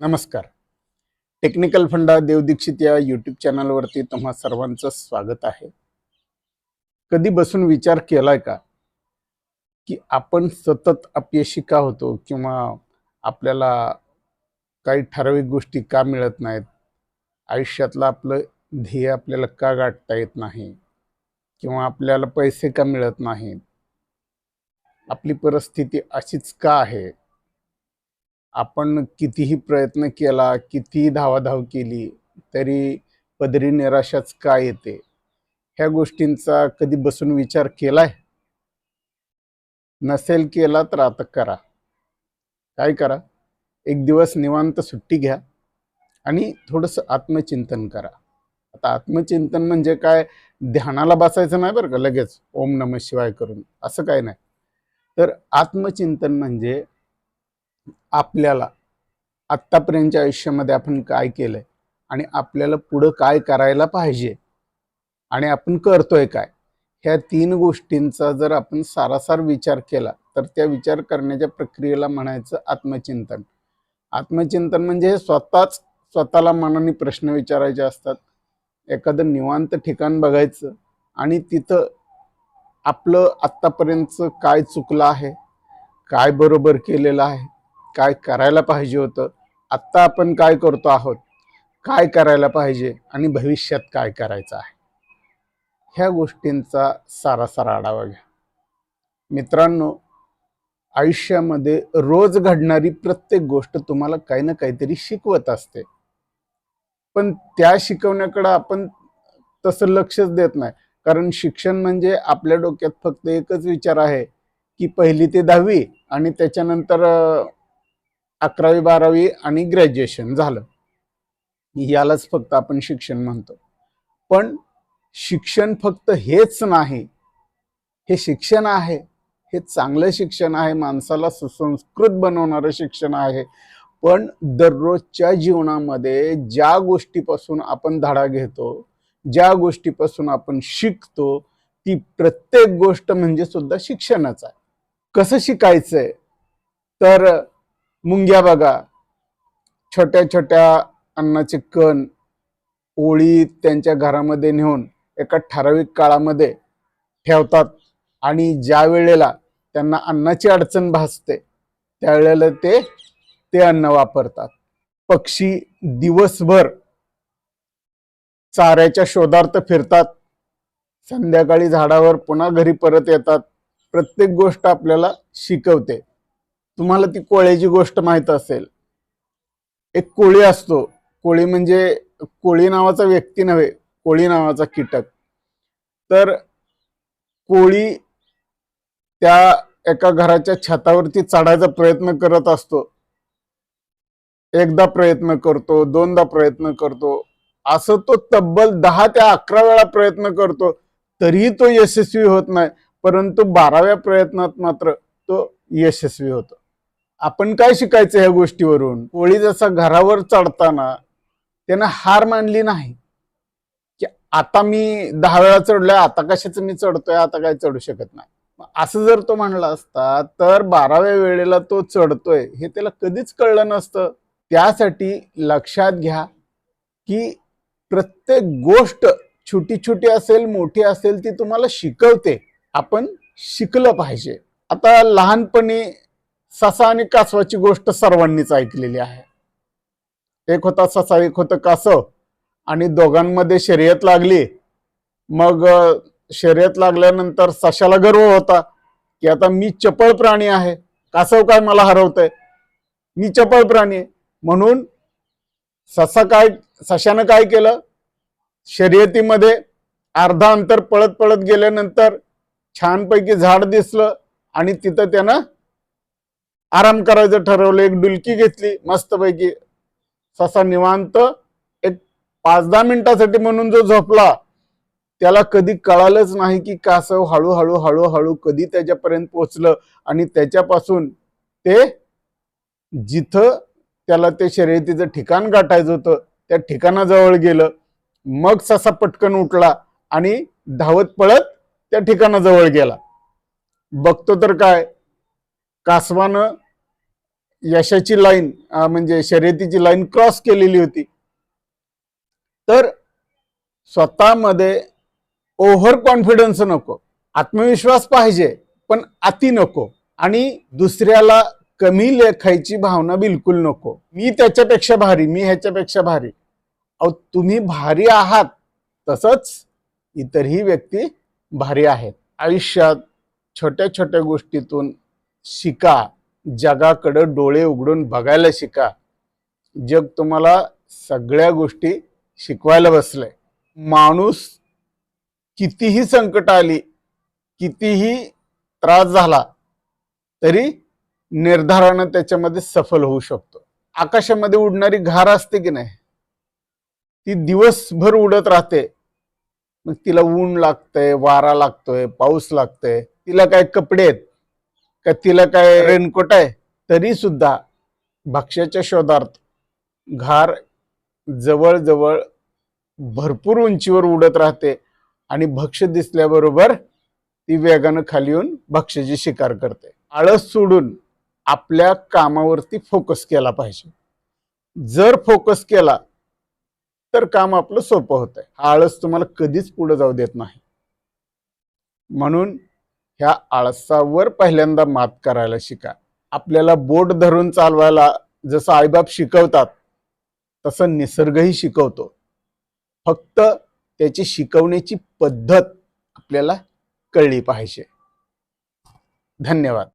नमस्कार. टेक्निकल फंडा देवदीक्षित या यूट्यूब चॅनलवरती तुम्हा सर्वांचं स्वागत आहे. कधी बसून विचार केलाय का? की आपण सतत अपयशी का होतो किंवा आपल्याला काही ठराविक गोष्टी का मिळत नाहीत? आयुष्यातलं आपलं ध्येय आपल्याला का गाठता येत नाही? किंवा आपल्याला पैसे का मिळत नाहीत? आपली परिस्थिती अशीच का आहे? आपण कितीही प्रयत्न केला कितीही धावाधाव केली तरी पदरी निराशाच का येते? ह्या गोष्टींचा कधी बसून विचार केलाय? नसेल केला तर आता करा. काय करा? एक दिवस निवांत सुट्टी घ्या आणि थोडंसं आत्मचिंतन करा. आता आत्मचिंतन म्हणजे काय? ध्यानाला बसायचं नाही बरं का लगेच. ओम नम शिवाय करून. असं काय नाही. तर आत्मचिंतन म्हणजे आपल्याला आत्तापर्यंतच्या आयुष्यामध्ये आपण काय केलंय आणि आपल्याला पुढं काय करायला पाहिजे आणि आपण करतोय काय ह्या तीन गोष्टींचा जर आपण सारासार विचार केला तर त्या विचार करण्याच्या प्रक्रियेला म्हणायचं आत्मचिंतन. आत्मचिंतन म्हणजे हे स्वतःच स्वतःला मनाने प्रश्न विचारायचे असतात. एखादं निवांत ठिकाण बघायचं आणि तिथं आपलं आत्तापर्यंतचं काय चुकलं आहे काय बरोबर केलेलं आहे काय करायला पाहिजे होतं? आत्ता आपण काय करतो आहोत? काय करायला पाहिजे? आणि भविष्यात काय करायचं आहे? ह्या गोष्टींचा सारासारा आढावा घ्या. मित्रांनो आयुष्यामध्ये रोज घडणारी प्रत्येक गोष्ट तुम्हाला काही ना काहीतरी शिकवत असते. पण त्या शिकवण्याकडं आपण तसं लक्षच देत नाही. कारण शिक्षण म्हणजे आपल्या डोक्यात फक्त एकच विचार आहे की पहिली ते दहावी आणि त्याच्यानंतर अकरावी बारावी आणि ग्रॅज्युएशन झालं. यालाच फक्त आपण शिक्षण म्हणतो. पण शिक्षण फक्त हेच नाही. हे शिक्षण आहे. हे चांगलं शिक्षण आहे. माणसाला सुसंस्कृत बनवणारं शिक्षण आहे. पण दररोजच्या जीवनामध्ये ज्या गोष्टीपासून आपण धडा घेतो ज्या गोष्टीपासून आपण शिकतो ती प्रत्येक गोष्ट म्हणजे सुद्धा शिक्षणच आहे. कसं शिकायचंय? तर मुंग्या बघा. छोट्या छोट्या अन्नाचे कण ओळी त्यांच्या घरामध्ये नेऊन एका ठराविक काळामध्ये ठेवतात आणि ज्या वेळेला त्यांना अन्नाची अडचण भासते त्यावेळेला ते ते अन्न वापरतात. पक्षी दिवसभर चाऱ्याच्या शोधार्थ फिरतात. संध्याकाळी झाडावर पुन्हा घरी परत येतात. प्रत्येक गोष्ट आपल्याला शिकवते. तुम्हाला ती कोळ्याची गोष्ट माहीत असेल. एक कोळी असतो. कोळी म्हणजे कोळी नावाचा व्यक्ती नव्हे कोळी नावाचा कीटक. तर कोळी त्या एका घराच्या छतावरती चढायचा प्रयत्न करत असतो. एकदा प्रयत्न करतो दोनदा प्रयत्न करतो. असं तो तब्बल दहा ते अकरा वेळा प्रयत्न करतो. तरीही तो यशस्वी होत नाही. परंतु बाराव्या प्रयत्नात मात्र तो यशस्वी होतो. आपण काय शिकायचं ह्या गोष्टीवरून? कोळी जसा घरावर चढताना त्यानं हार मानली नाही. की आता मी दहा वेळा चढलोय आता कशाचं मी चढतोय आता काय चढू शकत नाही. असं जर तो म्हणला असता तर बाराव्या वेळेला तो चढतोय हे त्याला कधीच कळलं नसतं. त्यासाठी लक्षात घ्या की प्रत्येक गोष्ट छोटी छोटी असेल मोठी असेल ती तुम्हाला शिकवते. आपण शिकलं पाहिजे. आता लहानपणी ससा आणि कासवाची गोष्ट सर्वांनीच ऐकलेली आहे. एक होता ससा एक होतं कासव. आणि दोघांमध्ये शर्यत लागली. मग शर्यत लागल्यानंतर सशाला गर्व होता की आता मी चपळ प्राणी आहे. कासव काय मला हरवतंय? मी चपळ प्राणी आहे. म्हणून ससा काय सशानं काय केलं? शर्यतीमध्ये अर्धा अंतर पळत पळत गेल्यानंतर छानपैकी झाड दिसलं आणि तिथं त्यानं आराम करायचं ठरवलं एक डुलकी घेतली मस्तपैकी. ससा निवांत एक पाच दहा मिनिटासाठी म्हणून जो झोपला त्याला कधी कळालंच नाही की कासव हळूहळू हळूहळू कधी त्याच्यापर्यंत पोचलं आणि त्याच्यापासून ते जिथं त्याला ते शर्यतीचं ठिकाण गाठायचं होतं त्या ठिकाणाजवळ गेलं. मग ससा पटकन उठला आणि धावत पळत त्या ठिकाणाजवळ गेला. बघतो तर काय कासवानं यशाची लाईन म्हणजे शर्यतीची लाईन क्रॉस केलेली होती. तर स्वतःमध्ये ओव्हर कॉन्फिडन्स नको आत्मविश्वास पाहिजे पण अति नको आणि दुसऱ्याला कमी लेखायची भावना बिलकुल नको. मी त्याच्यापेक्षा भारी मी ह्याच्यापेक्षा भारी. अहो तुम्ही भारी आहात तसंच इतरही व्यक्ती भारी आहेत. आयुष्यात छोट्या छोट्या गोष्टीतून शिका. जगाकडं डोळे उघडून बघायला शिका. जग तुम्हाला सगळ्या गोष्टी शिकवायला बसलंय. माणूस कितीही संकट आली कितीही त्रास झाला तरी निर्धारानं त्याच्यामध्ये सफल होऊ शकतो. आकाशामध्ये उडणारी घार असते की नाही? ती दिवसभर उडत राहते. मग तिला ऊन लागतंय वारा लागतोय पाऊस लागतोय तिला काय कपडे आहेत? का तिला काय रेनकोट आहे? तरी सुद्धा भक्ष्याच्या शोधार्थ घार जवळजवळ भरपूर उंचीवर उडत राहते आणि भक्ष्य दिसल्याबरोबर ती वेगानं खाली येऊन भक्ष्याची शिकार करते. आळस सोडून आपल्या कामावरती फोकस केला पाहिजे. जर फोकस केला तर काम आपलं सोपं होत आहे आळस तुम्हाला कधीच पुढे जाऊ देत नाही. म्हणून ह्या आळसावर पहिल्यांदा मात करायला शिका. आपल्याला बोट धरून चालवायला जसं आईबाप शिकवतात तसं निसर्गही शिकवतो. फक्त त्याची शिकवण्याची पद्धत आपल्याला कळली पाहिजे. धन्यवाद.